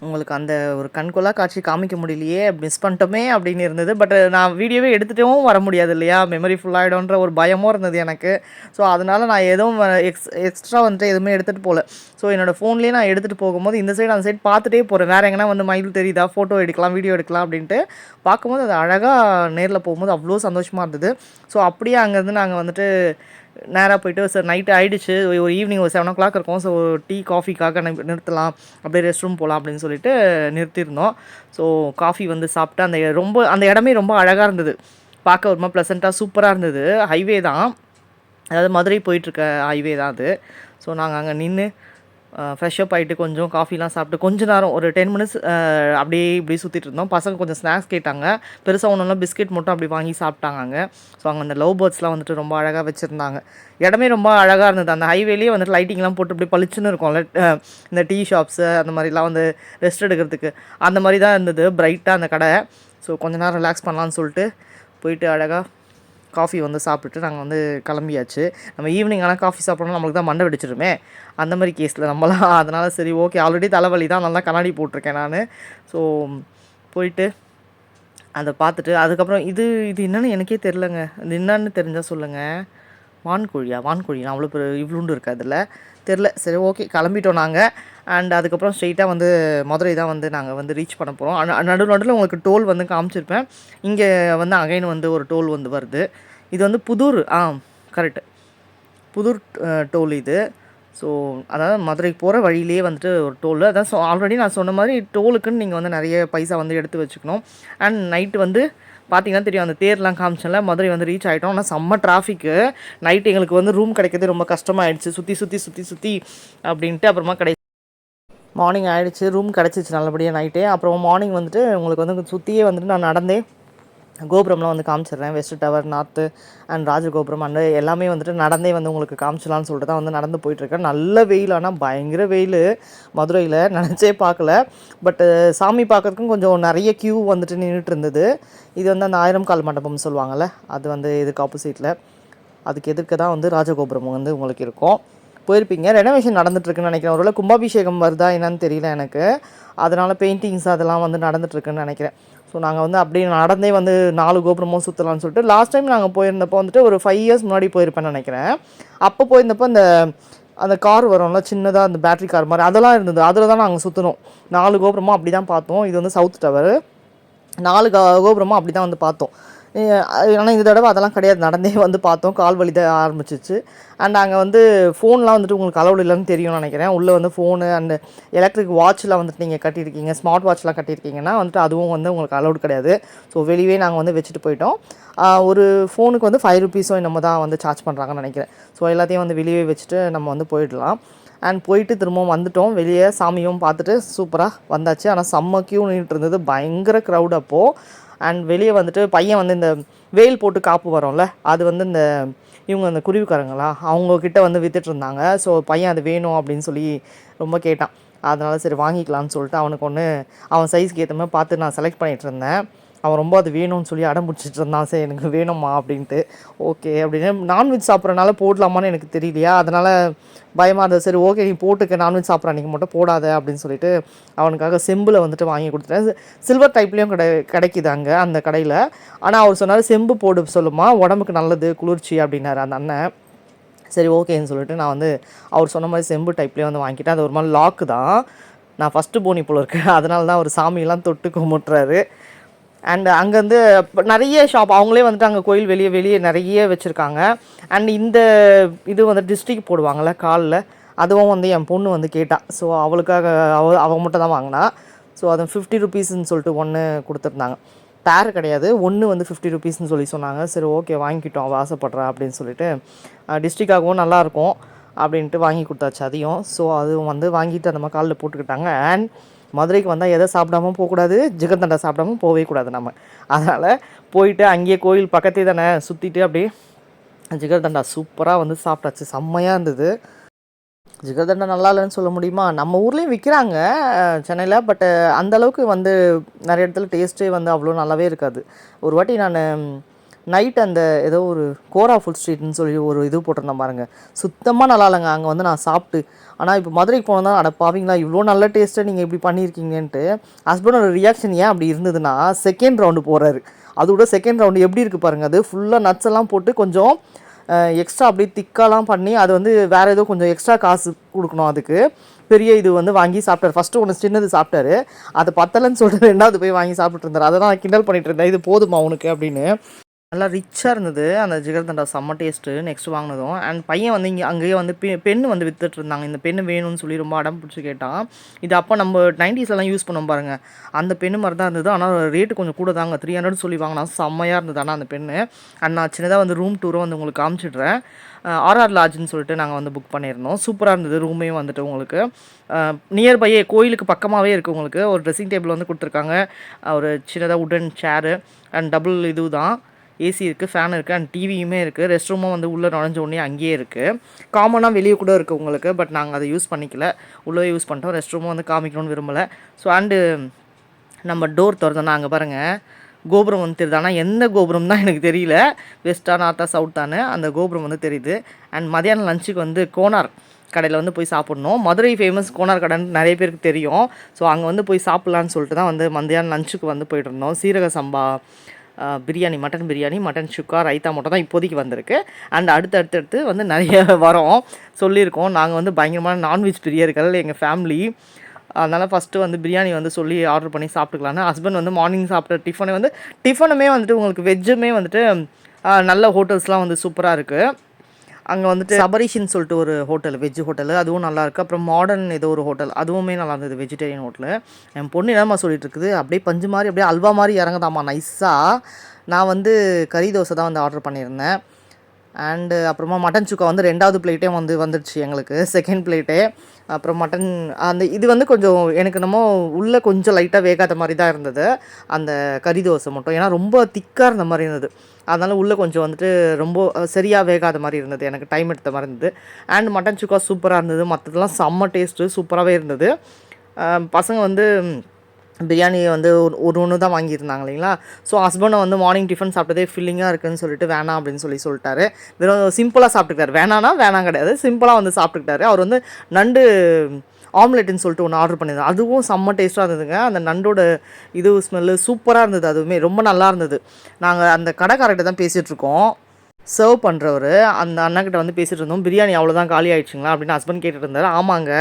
உங்களுக்கு அந்த ஒரு கண்கொள்ளா காட்சி காமிக்க முடியலையே மிஸ் பண்ணிட்டோமே அப்படின்னு இருந்தது. பட் நான் வீடியோவே எடுத்துகிட்டும் வர முடியாது இல்லையா? மெமரி ஃபுல்லாகிடும்ன்ற ஒரு பயமும் இருந்தது எனக்கு. ஸோ அதனால் நான் எதுவும் எக்ஸ் எக்ஸ்ட்ரா வந்துட்டு எதுவுமே எடுத்துகிட்டு போகல. ஸோ என்னோடய ஃபோன்லேயே நான் எடுத்துகிட்டு போகும்போது இந்த சைடு அந்த சைடு பார்த்துட்டே போகிறேன் வேறு எங்கன்னா வந்து மயில் தெரியுதா? ஃபோட்டோ எடுக்கலாம் வீடியோ எடுக்கலாம் அப்படின்ட்டு பார்க்கும்போது அது அழகாக நேரில் போகும்போது அவ்வளோ சந்தோஷமாக இருந்தது. ஸோ அப்படியே அங்கேருந்து நாங்கள் வந்துட்டு நேராக போயிட்டு சார் நைட்டு ஆகிடுச்சு ஒரு ஈவினிங் ஒரு செவன் ஓ கிளாக் இருக்கும் ஸோ டீ காஃபிக்காக நிறுத்தலாம். அப்படியே ரெஸ்ட் ரூம் போகலாம் அப்படின்னு சொல்லிட்டு நிறுத்தியிருந்தோம். ஸோ காஃபி வந்து சாப்பிட்டு அந்த ரொம்ப அந்த இடமே ரொம்ப அழகாக இருந்தது. பார்க்க ஒரு மாதிரி ப்ளசண்ட்டாக சூப்பராக இருந்தது. ஹைவே தான். அதாவது மதுரை போயிட்டுருக்க ஹைவே தான் அது. ஸோ நாங்கள் அங்கே நின்று ஃப்ரெஷ் அப் ஆகிட்டு கொஞ்சம் காஃபிலாம் சாப்பிட்டு கொஞ்ச நேரம் ஒரு டென் மினிட்ஸ் அப்படியே இப்படி சுற்றிட்டு இருந்தோம். பசங்க கொஞ்சம் ஸ்நாக்ஸ் கேட்டாங்க. பெருசாக ஒன்றும் பிஸ்கெட் மட்டும் அப்படி வாங்கி சாப்பிட்டாங்க அங்கே. ஸோ அங்கே அந்த லவ் பேர்ட்ஸ்லாம் வந்துட்டு ரொம்ப அழகாக வச்சுருந்தாங்க. இடமே ரொம்ப அழகாக இருந்தது. அந்த ஹைவேலேயே வந்துட்டு லைட்டிங்லாம் போட்டு இப்படி பளிச்சுன்னு இருக்கும்ல இந்த டீ ஷாப்ஸு அந்த மாதிரிலாம் வந்து ரெஸ்ட் எடுக்கிறதுக்கு. அந்த மாதிரி தான் இருந்தது பிரைட்டாக அந்த கடை. ஸோ கொஞ்ச நேரம் ரிலாக்ஸ் பண்ணலான்னு சொல்லிட்டு போயிட்டு அழகாக காஃபி வந்து சாப்பிட்டுட்டு நாங்கள் வந்து கிளம்பியாச்சு. நம்ம ஈவினிங் ஆனால் காஃபி சாப்பிட்றோம் நம்மளுக்கு தான் மண்டை வெடிச்சிருமே. அந்த மாதிரி கேஸில் நம்மளாம் அதனால் சரி ஓகே ஆல்ரெடி தலைவலி தான். நல்லா கண்ணாடி போட்டிருக்கேன் நான். ஸோ போயிட்டு அதை பார்த்துட்டு அதுக்கப்புறம் இது இது என்னென்னு எனக்கே தெரிலங்க இது என்னன்னு தெரிஞ்சால் சொல்லுங்கள் வான்கோழியா? வான்கோழி அவ்வளோ இவ்வளோண்டு இருக்கு அதில் தெரில. சரி ஓகே கிளம்பிட்டோம் நாங்கள் அண்ட் அதுக்கப்புறம் ஸ்ட்ரெயிட்டாக வந்து மதுரை தான் வந்து நாங்கள் வந்து ரீச் பண்ண போகிறோம் நடு நடுவில் உங்களுக்கு டோல் வந்து காமிச்சிருப்பேன். இங்கே வந்து அகைன் வந்து ஒரு டோல் வந்து வருது. இது வந்து புதூர் ஆ கரெக்டு புதூர் டோல் இது. ஸோ அதாவது மதுரைக்கு போகிற வழியிலேயே வந்துட்டு ஒரு டோல் அதான் ஸோ ஆல்ரெடி நான் சொன்ன மாதிரி டோலுக்குன்னு நீங்கள் வந்து நிறைய பைசா வந்து எடுத்து வச்சுக்கணும். அண்ட் நைட்டு வந்து பார்த்தீங்கன்னா தெரியும் அந்த தேர்லாம் காமிச்சல மதுரை வந்து ரீச் ஆகிட்டோம் ஆனால் செம்ம டிராஃபிக்கு நைட்டு எங்களுக்கு வந்து ரூம் கிடைக்கிறது ரொம்ப கஷ்டமாயிடுச்சு. சுற்றி சுற்றி சுற்றி சுற்றி அப்படின்ட்டு அப்புறமா கிடை மார்னிங் ஆகிடுச்சு ரூம் கிடச்சிச்சு நல்லபடியாக நைட்டே அப்புறம் மார்னிங் வந்துட்டு உங்களுக்கு வந்து சுற்றியே வந்துட்டு நான் நடந்தே கோபுரம்லாம் வந்து காமிச்சிடுறேன். வெஸ்ட் டவர் நார்த்து அண்ட் ராஜகோபுரம் அந்த எல்லாமே வந்துட்டு நடந்தே வந்து உங்களுக்கு காமிச்சலான்னு சொல்லிட்டு தான் வந்து நடந்து போயிட்டுருக்கேன். நல்ல வெயில் ஆனால் பயங்கர வெயில். மதுரையில் நினச்சே பார்க்கல. பட்டு சாமி பார்க்கறதுக்கும் கொஞ்சம் நிறைய க்யூ வந்துட்டு நின்றுட்டு இருந்தது இது வந்து அந்த ஆயிரம் கால் மண்டபம் சொல்லுவாங்கள்ல அது வந்து இதுக்கு ஆப்போசிட்டில் அதுக்கு எதிர்க்க தான் வந்து ராஜகோபுரம் வந்து உங்களுக்கு இருக்கும். போயிருப்பீங்க. ரெனோவேஷன் நடந்துட்டுருக்குன்னு நினைக்கிறேன். ஒருவேளை கும்பாபிஷேகம் வருதா என்னன்னு தெரியல எனக்கு. அதனால் பெயிண்டிங்ஸ் அதெல்லாம் வந்து நடந்துட்டுருக்குன்னு நினைக்கிறேன். ஸோ நாங்கள் வந்து அப்படியே நடந்தே வந்து நாலு கோபுரமும் சுற்றலாம்னு சொல்லிட்டு லாஸ்ட் டைம் நாங்கள் போயிருந்தப்போ வந்துட்டு ஒரு ஃபைவ் இயர்ஸ் முன்னாடி போயிருப்பேன்னு நினைக்கிறேன். அப்போ போயிருந்தப்போ அந்த அந்த கார் வரும்ல சின்னதாக அந்த பேட்டரி கார் மாதிரி அதெல்லாம் இருந்தது. அதில் தான் நாங்கள் சுற்றினோம் நாலு கோபுரமும் அப்படி தான் பார்த்தோம். இது வந்து சவுத் டவர் நாலு கா கோபுரமும் அப்படி தான் வந்து பார்த்தோம். ஆனால் இந்த தடவை அதெல்லாம் கிடையாது. நடந்தே வந்து பார்த்தோம். கால் வலி தான் ஆரம்பிச்சிச்சு. அண்ட் அங்கே வந்து ஃபோன்லாம் வந்துட்டு உங்களுக்கு அளவு இல்லைன்னு தெரியும்னு நினைக்கிறேன். உள்ளே வந்து ஃபோனு அண்டு எலக்ட்ரிக் வாட்ச்லாம் வந்துட்டு நீங்கள் கட்டியிருக்கீங்க. ஸ்மார்ட் வாட்ச்லாம் கட்டியிருக்கீங்கன்னா வந்துட்டு அதுவும் வந்து உங்களுக்கு அலௌட் கிடையாது. ஸோ வெளியே நாங்கள் வந்து வச்சுட்டு போயிட்டோம். ஒரு ஃபோனுக்கு வந்து ஃபைவ் ருபீஸோ நம்ம தான் வந்து சார்ஜ் பண்ணுறாங்கன்னு நினைக்கிறேன். ஸோ எல்லாத்தையும் வந்து வெளியே வச்சுட்டு நம்ம வந்து போயிடலாம். அண்ட் போயிட்டு திரும்பவும் வந்துட்டோம். வெளியே சாமியும் பார்த்துட்டு சூப்பராக வந்தாச்சு. ஆனால் செம்ம கியூ நின்றுட்டு இருந்தது. பயங்கர க்ரௌட் அப்போது அண்ட் வெளியே வந்துட்டு பையன் வந்து இந்த வெயில் போட்டு காப்பு வரும்ல அது வந்து இந்த இவங்க அந்த குருவிக்காரங்களா அவங்கக்கிட்ட வந்து விற்றுட்ருந்தாங்க ஸோ பையன் அது வேணும் அப்படின்னு சொல்லி ரொம்ப கேட்டான். அதனால் சரி வாங்கிக்கலாம்னு சொல்லிட்டு அவனுக்கு ஒன்று அவன் சைஸ்க்கு ஏற்ற மாதிரி பார்த்து நான் செலக்ட் பண்ணிகிட்டு இருந்தேன். அவன் ரொம்ப அது வேணும்னு சொல்லி அடம் பிடிச்சிட்டு இருந்தான். சரி எனக்கு வேணுமா அப்படின்ட்டு. ஓகே அப்படின்னு நான்வெஜ் சாப்பிட்றனால போடலாமான்னு எனக்கு தெரியலையா? அதனால் பயமாக இருந்தது. சரி ஓகே நீ போட்டுக்க. நான்வெஜ் சாப்பிட்ற அன்றைக்கி மட்டும் போடாத அப்படின்னு சொல்லிட்டு அவனுக்காக செம்பில் வந்துட்டு வாங்கி கொடுத்துட்டேன். சில்வர் டைப்லேயும் கிடை கிடைக்குது அங்கே அந்த கடையில். ஆனால் அவர் சொன்னார் செம்பு போடு சொல்லுமா உடம்புக்கு நல்லது குளிர்ச்சி அப்படின்னாரு அந்த அண்ணன். சரி ஓகேன்னு சொல்லிட்டு நான் வந்து அவர் சொன்ன மாதிரி செம்பு டைப்லேயே வந்து வாங்கிட்டேன். அது ஒரு மாதிரி லாக்கு தான். நான் ஃபஸ்ட்டு போனி போல இருக்கேன் அதனால தான் அவர் சாமியெல்லாம் தொட்டு கும்பிட்றாரு அண்ட் அங்கேருந்து நிறைய ஷாப் அவங்களே வந்துட்டு அங்கே கோயில் வெளியே வெளியே நிறைய வச்சுருக்காங்க. அண்ட் இந்த இது வந்து டிஸ்ட்ரிக் போடுவாங்கள்ல காலில் அதுவும் வந்து என் பொண்ணு வந்து கேட்டா. ஸோ அவளுக்காக அவ அவள் மட்டும் தான் வாங்கினா. ஸோ அது ஃபிஃப்டி ருபீஸ்ன்னு சொல்லிட்டு ஒன்று கொடுத்துருந்தாங்க. பேர் கிடையாது. ஒன்று வந்து ஃபிஃப்டி ருபீஸ்னு சொல்லி சொன்னாங்க. சரி ஓகே வாங்கிக்கிட்டோம் அவள் ஆசைப்பட்றா அப்படின்னு சொல்லிட்டு. டிஸ்ட்ரிக்டாகவும் நல்லாயிருக்கும் அப்படின்ட்டு வாங்கி கொடுத்தாச்சு அதையும். ஸோ அதுவும் வந்து வாங்கிட்டு அந்த மாதிரி காலில் போட்டுக்கிட்டாங்க. அண்ட் மதுரைக்கு வந்தால் எதை சாப்பிடாம போகக்கூடாது ஜிகர்தண்டா சாப்பிடாம போகவே கூடாது நம்ம. அதனால் போயிட்டு அங்கேயே கோயில் பக்கத்தே தானே சுற்றிட்டு அப்படியே ஜிகர்தண்டா சூப்பராக வந்து சாப்பிட்டாச்சு. செம்மையாக இருந்தது. ஜிகர்தண்டா நல்லா இல்லைன்னு சொல்ல முடியுமா? நம்ம ஊர்லேயும் விற்கிறாங்க சென்னையில் பட்டு அந்தளவுக்கு வந்து நிறைய இடத்துல டேஸ்ட்டே வந்து அவ்வளோ நல்லாவே இருக்காது. ஒரு வாட்டி நான் நைட் அந்த ஏதோ ஒரு கோரா ஃபுட் ஸ்ட்ரீட்னு சொல்லி ஒரு இது போட்டிருந்தேன் பாருங்கள் சுத்தமாக நல்லா இல்லைங்க. அங்கே வந்து நான் சாப்பிட்டு ஆனால் இப்போ மதுரைக்கு போனதா அட பாவீங்களா இவ்வளோ நல்ல டேஸ்ட்டை நீங்கள் இப்படி பண்ணியிருக்கீங்கன்ட்டு ஹஸ்பண்டோட ரியாக்ஷன் ஏன் அப்படி இருந்ததுன்னா செகண்ட் ரவுண்டு போகிறாரு அதோட செகண்ட் ரவுண்டு எப்படி இருக்குது பாருங்கள் அது ஃபுல்லாக நட்ஸ் எல்லாம் போட்டு கொஞ்சம் எக்ஸ்ட்ரா அப்படியே திக்காலாம் பண்ணி அது வந்து வேறு ஏதோ கொஞ்சம் எக்ஸ்ட்ரா காசு கொடுக்கணும் அதுக்கு. பெரிய இது வந்து வாங்கி சாப்பிட்டாரு. ஃபஸ்ட்டு ஒன்று சின்னது சாப்பிட்டாரு. அது பத்தலைன்னு சொல்லிட்டு ரெண்டாவது போய் வாங்கி சாப்பிட்டு இருந்தாரு. அதை நான் கிண்டல் பண்ணிட்டு இருந்தேன். இது போதுமா உனக்கு அப்படின்னு. நல்லா ரிச்சாக இருந்தது. அந்த ஜிகர்தண்டா செம்ம டேஸ்ட்டு நெக்ஸ்ட் வாங்கினதும். அண்ட் பையன் வந்து இங்கே அங்கேயே வந்து பெ பெண்ணு வந்து வித்துட்டு இருந்தாங்க. இந்த பெண்ணு வேணும்னு சொல்லி ரொம்ப அடம் பிடிச்சி கேட்டான். இது அப்போ நம்ம 90s எல்லாம் யூஸ் பண்ணோம் பாருங்கள் அந்த பெண்ணு மாதிரி தான் இருந்தது. ஆனால் ரேட்டு கொஞ்சம் கூட தாங்க. த்ரீ ஹண்ட்ரட் சொல்லி வாங்கினா செம்மையாக இருந்தது. ஆனால் அந்த பெண்ணு. அண்ட் நான் சின்னதாக வந்து ரூம் டூரும் வந்து உங்களுக்கு காமிச்சிடுறேன். ஆர்ஆர் லாட்ஜ்னு சொல்லிட்டு நாங்கள் வந்து புக் பண்ணியிருந்தோம். சூப்பராக இருந்தது ரூமே வந்துட்டு உங்களுக்கு. நியர்பையே கோயிலுக்கு பக்கமாகவே இருக்குது உங்களுக்கு. ஒரு ட்ரெஸ்ஸிங் டேபிள் வந்து கொடுத்துருக்காங்க. ஒரு சின்னதாக உடன் சேரு அண்ட் டபுள் இது தான் ஏசி இருக்குது ஃபேன் இருக்குது அண்ட் டிவியுமே இருக்குது ரெஸ்ட் ரூமும் வந்து உள்ளே நுழைஞ்ச உடனே அங்கேயே இருக்குது காமனாக வெளியே கூட இருக்குது உங்களுக்கு பட் நாங்கள் அதை யூஸ் பண்ணிக்கல. உள்ளே யூஸ் பண்ணிட்டோம். ரெஸ்ட் ரூமும் வந்து காமிக்கணும்னு விரும்பலை. ஸோ அண்டு நம்ம டோர் திறந்தோன்னா அங்கே பாருங்கள் கோபுரம் வந்து தெரியுது. ஆனால் எந்த கோபுரம் தான் எனக்கு தெரியல. வெஸ்டா நார்த்தா சவுத்தானு அந்த கோபுரம் வந்து தெரியுது. அண்ட் மதியானம் லஞ்சுக்கு வந்து கோனார் கடையில் வந்து போய் சாப்பிட்ணும். மதுரை ஃபேமஸ் கோனார் கடைன்னு நிறைய பேருக்கு தெரியும். ஸோ அங்கே வந்து போய் சாப்பிட்லான்னு சொல்லிட்டு தான் வந்து மதியானம் லஞ்சுக்கு வந்து போயிட்டு இருந்தோம். சீரக சம்பா பிரியாணி மட்டன் பிரியாணி மட்டன் சுக்கா ரைத்தா மட்டும் தான் இப்போதைக்கு வந்திருக்கு. அண்ட் அடுத்து அடுத்தடுத்து வந்து நிறைய வரோம். சொல்லியிருக்கோம். நாங்கள் வந்து பயங்கரமான நான்வெஜ் பிரியர்கள் எங்கள் ஃபேமிலி அதனால் ஃபஸ்ட்டு வந்து பிரியாணி வந்து சொல்லி ஆர்டர் பண்ணி சாப்பிட்டுக்கலான்னு ஹஸ்பண்ட் வந்து மார்னிங் சாப்பிட்ட டிஃபனை வந்து டிஃபனுமே வந்துட்டு உங்களுக்கு வெஜ்ஜுமே வந்துட்டு நல்ல ஹோட்டல்ஸ்லாம் வந்து சூப்பராக இருக்குது அங்கே வந்துட்டு சபரிஷின்னு சொல்லிட்டு ஒரு ஹோட்டல் வெஜ் ஹோட்டல். அதுவும் நல்லாயிருக்கு அப்புறம் மாடர்ன் ஏதோ ஒரு ஹோட்டல். அதுவுமே நல்லா இருந்தது வெஜிடேரியன் ஹோட்டலு என் பொண்ணு என்னம்மா சொல்லிட்டு இருக்குது? அப்படியே பஞ்சு மாதிரி அப்படியே அல்வா மாதிரி இறங்குதாம்மா நைஸாக நான் வந்து கறி தோசை தான் வந்து ஆர்டர் பண்ணியிருந்தேன். அண்டு அப்புறமா மட்டன் சுக்கா வந்து ரெண்டாவது பிளேட்டே வந்து வந்துடுச்சு எங்களுக்கு. செகண்ட் பிளேட்டே அப்புறம் மட்டன் அந்த இது வந்து கொஞ்சம் எனக்கு என்னமோ உள்ளே கொஞ்சம் லைட்டாக வேகாத மாதிரி தான் இருந்தது. அந்த கறி தோசை மட்டும். ஏன்னா ரொம்ப திக்காக இருந்த மாதிரி இருந்தது. அதனால் உள்ளே கொஞ்சம் வந்துட்டு ரொம்ப சரியாக வேகாத மாதிரி இருந்தது. எனக்கு டைம் எடுத்த மாதிரி இருந்தது. அண்ட் மட்டன் சுக்கா சூப்பராக இருந்தது. மற்றதெல்லாம் செம்ம டேஸ்ட்டு சூப்பராகவே இருந்தது. பசங்க வந்து பிரியாணி வந்து ஒரு- ஒரு ஒன்று தான் வாங்கியிருந்தாங்க இல்லைங்களா? ஸோ ஹஸ்பண்டை வந்து மார்னிங் டிஃபன் சாப்பிட்டதே ஃபில்லிங்காக இருக்குன்னு சொல்லிட்டு வேணாம் அப்படின்னு சொல்லி சொல்லிட்டாரு. வெறும் சிம்பிளாக சாப்பிட்டுக்கிட்டாரு. வேணான்னா வேணாம் கிடையாது. சிம்பிளாக வந்து சாப்பிட்டுக்கிட்டாரு. அவர் வந்து நண்டு ஆம்லெட்டுன்னு சொல்லிட்டு ஒன்று ஆர்டர் பண்ணியிருந்தேன் அதுவும் செம்ம டேஸ்ட்டாக இருந்ததுங்க. அந்த நண்டோட இது ஸ்மெல்லு சூப்பராக இருந்தது. அதுவுமே ரொம்ப நல்லா இருந்தது. நாங்கள் அந்த கடைக்காரர்கிட்ட தான் பேசிகிட்ருக்கோம் சர்வ் பண்ணுறவர் அந்த அண்ணாக்கிட்ட வந்து பேசிகிட்டு இருந்தோம். பிரியாணி அவ்வளோதான் காலி ஆயிடுச்சுங்களா? அப்படின்னு ஹஸ்பண்ட் கேட்டுட்டு இருந்தார். ஆமாங்க.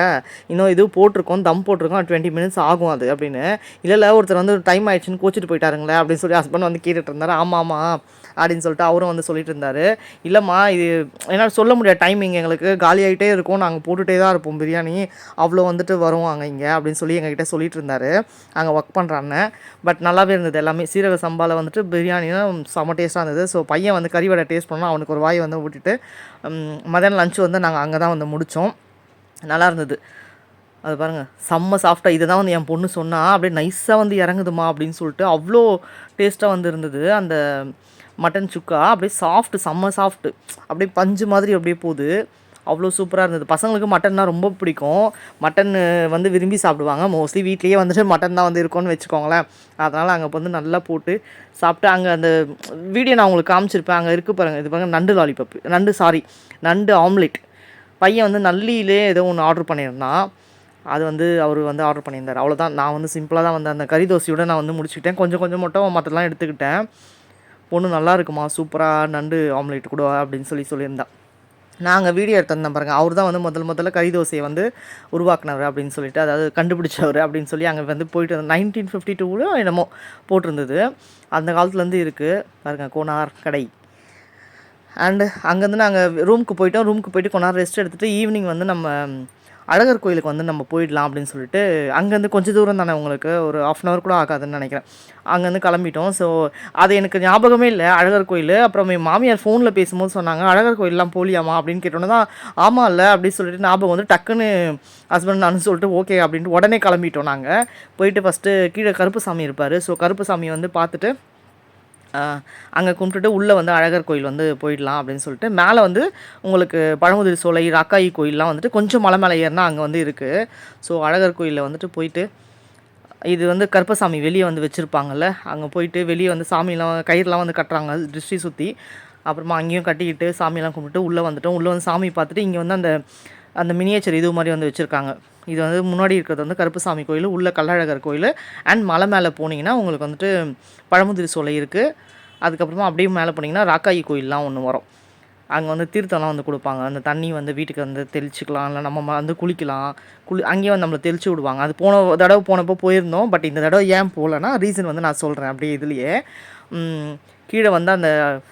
இன்னும் இது போட்டிருக்கோம் தம் போட்டிருக்கோம். டுவெண்ட்டி மினிட்ஸ் ஆகும் அது அப்படின்னு. இல்லை இல்லை ஒருத்தர் வந்து டைம் ஆயிடுச்சுன்னு கோச்சிட்டு போயிட்டாருங்களே அப்படின்னு சொல்லி ஹஸ்பண்ட் வந்து கேட்டுட்டு இருந்தார். ஆமாம் ஆமாம் அப்படின்னு சொல்லிட்டு அவரும் வந்து சொல்லிட்டு இருந்தார். இல்லைம்மா இது என்னால் சொல்ல முடியாது. டைமிங் எங்களுக்கு காலி ஆகிட்டே இருக்கும். நாங்கள் போட்டுகிட்டே தான் இருப்போம். பிரியாணி அவ்வளோ வந்துட்டு வருவாங்க இங்கே அப்படின்னு சொல்லி எங்ககிட்ட சொல்லிட்டு இருந்தார். அங்கே ஒர்க் பண்ணுறாங்க பட் நல்லாவே இருந்தது எல்லாமே. சீரக சம்பாவில் வந்துட்டு பிரியாணியும் செம்ம டேஸ்ட்டாக இருந்தது. ஸோ பையன் வந்து கறிவடை டேஸ்ட் பண்ணோம் அவனுக்கு ஒரு வாய் வந்து விட்டுட்டு மதியானம் லஞ்ச் வந்து நாங்கள் அங்கே தான் வந்து முடித்தோம் நல்லா இருந்தது. அது பாருங்கள் செம்ம சாஃப்டாக இதை தான் வந்து என் பொண்ணு சொன்னால் அப்படியே நைஸாக வந்து இறங்குதுமா அப்படின்னு சொல்லிட்டு அவ்வளோ டேஸ்ட்டாக வந்து இருந்தது. அந்த மட்டன் சுக்கா அப்படியே சாஃப்ட்டு செம்ம சாஃப்ட்டு அப்படியே பஞ்சு மாதிரி அப்படியே போகுது. அவ்வளோ சூப்பராக இருந்தது. பசங்களுக்கு மட்டன்னா ரொம்ப பிடிக்கும். மட்டன் வந்து விரும்பி சாப்பிடுவாங்க. மோஸ்ட்லி வீட்லேயே வந்துட்டு மட்டன் தான் வந்து இருக்கும்னு வச்சுக்கோங்களேன். அதனால் அங்கே வந்து நல்லா போட்டு சாப்பிட்டு அங்கே அந்த வீடியோ நான் உங்களுக்கு காமிச்சிருப்பேன். அங்கே இருக்குது பாருங்கள் இது பாருங்கள் நண்டு லாலிபப் நண்டு சாரி நண்டு ஆம்லெட் பையன் வந்து நல்லியிலே ஏதோ ஒன்று ஆர்டர் பண்ணியிருந்தான். அது வந்து அவர் வந்து ஆர்டர் பண்ணியிருந்தார். அவ்வளோதான் நான் வந்து சிம்பிளாக தான் வந்து அந்த கறி தோசையோட நான் வந்து முடிச்சுக்கிட்டேன். கொஞ்சம் கொஞ்சம் மட்டும் மற்றெல்லாம் எடுத்துக்கிட்டேன். பொண்ணு நல்லா இருக்குமா? சூப்பராக நண்டு ஆம்லேட் கூட அப்படின்னு சொல்லி சொல்லியிருந்தான் நாங்கள் வீடியோ எடுத்திருந்தோம் பாருங்கள் அவர் தான் வந்து முதல் முதல்ல கறி தோசையை வந்து உருவாக்குனவர் அப்படின்னு சொல்லிட்டு அதாவது கண்டுபிடிச்சவர் அப்படின்னு சொல்லி அங்கே வந்து போயிட்டு நைன்டீன் ஃபிஃப்டி டூவில் என்னமோ போட்டிருந்தது. அந்த காலத்துலேருந்து இருக்குது பாருங்கள் கோனார் கடை. அண்டு அங்கேருந்து நாங்கள் ரூமுக்கு போயிட்டோம். ரூமுக்கு போயிட்டு கொஞ்ச நேரம் ரெஸ்ட் எடுத்துகிட்டு ஈவினிங் வந்து நம்ம அழகர் கோயிலுக்கு வந்து நம்ம போயிடலாம் அப்படின்னு சொல்லிட்டு அங்கேருந்து கொஞ்சம் தூரம் தானே உங்களுக்கு ஒரு ஆஃப் அன் ஹவர் கூட ஆகாதுன்னு நினைக்கிறேன். அங்கேருந்து கிளம்பிட்டோம். ஸோ அது எனக்கு ஞாபகமே இல்லை. அழகர் கோயில். அப்புறம் என் மாமியார் ஃபோனில் பேசும்போது சொன்னாங்க அழகர் கோயிலெலாம் போலியாமா அப்படின்னு கேட்டோன்னே தான் ஆமாம் இல்லை அப்படின்னு சொல்லிட்டு ஞாபகம் வந்து டக்குன்னு ஹஸ்பண்ட் நான் சொல்லிட்டு ஓகே அப்படின்ட்டு உடனே கிளம்பிட்டோம் நாங்கள் போயிட்டு ஃபஸ்ட்டு கீழே கருப்பு சாமி இருப்பார். ஸோ கருப்பு சாமியை வந்து பார்த்துட்டு அங்கே கும்பிட்டுட்டு உள்ளே வந்து அழகர் கோயில் வந்து போயிடலாம் அப்படின்னு சொல்லிட்டு மேலே வந்து உங்களுக்கு பழமுதிர் சோலை ராக்காயி கோயிலெலாம் வந்துட்டு கொஞ்சம் மலை மேலே ஏறினா அங்கே வந்து இருக்குது ஸோ அழகர் கோயிலில் வந்துட்டு போயிட்டு இது வந்து கருப்பசாமி வெளியே வந்து வச்சுருப்பாங்கல்ல அங்கே போயிட்டு வெளியே வந்து சாமிலாம் கயிறுலாம் வந்து கட்டுறாங்க திருஷ்டி சுற்றி அப்புறமா அங்கேயும் கட்டிக்கிட்டு சாமியெல்லாம் கும்பிட்டு உள்ளே வந்துட்டோம். உள்ளே வந்து சாமி பார்த்துட்டு இங்கே வந்து அந்த அந்த மினியேச்சர் இது மாதிரி வந்து வச்சுருக்காங்க. இது வந்து முன்னாடி இருக்கிறது வந்து கருப்புசாமி கோயில் உள்ள கள்ளழகர் கோயில். அண்ட் மலை மேலே போனீங்கன்னா உங்களுக்கு வந்துட்டு பழமுதிர் சோலை இருக்குது அதுக்கப்புறமா அப்படியே மேலே போனீங்கன்னா ராக்காயி கோயிலெலாம் ஒன்று வரும். அங்கே வந்து தீர்த்தம்லாம் வந்து கொடுப்பாங்க. அந்த தண்ணி வந்து வீட்டுக்கு வந்து தெளிச்சிக்கலாம். இல்லை நம்ம ம- வந்து குளிக்கலாம். குளி அங்கேயே வந்து நம்மளை தெளிச்சு விடுவாங்க. அது போன தடவை போனப்போ போயிருந்தோம். பட் இந்த தடவை ஏன் போகலன்னா ரீசன் வந்து நான் சொல்கிறேன் அப்படியே இதுலேயே. கீழே வந்து அந்த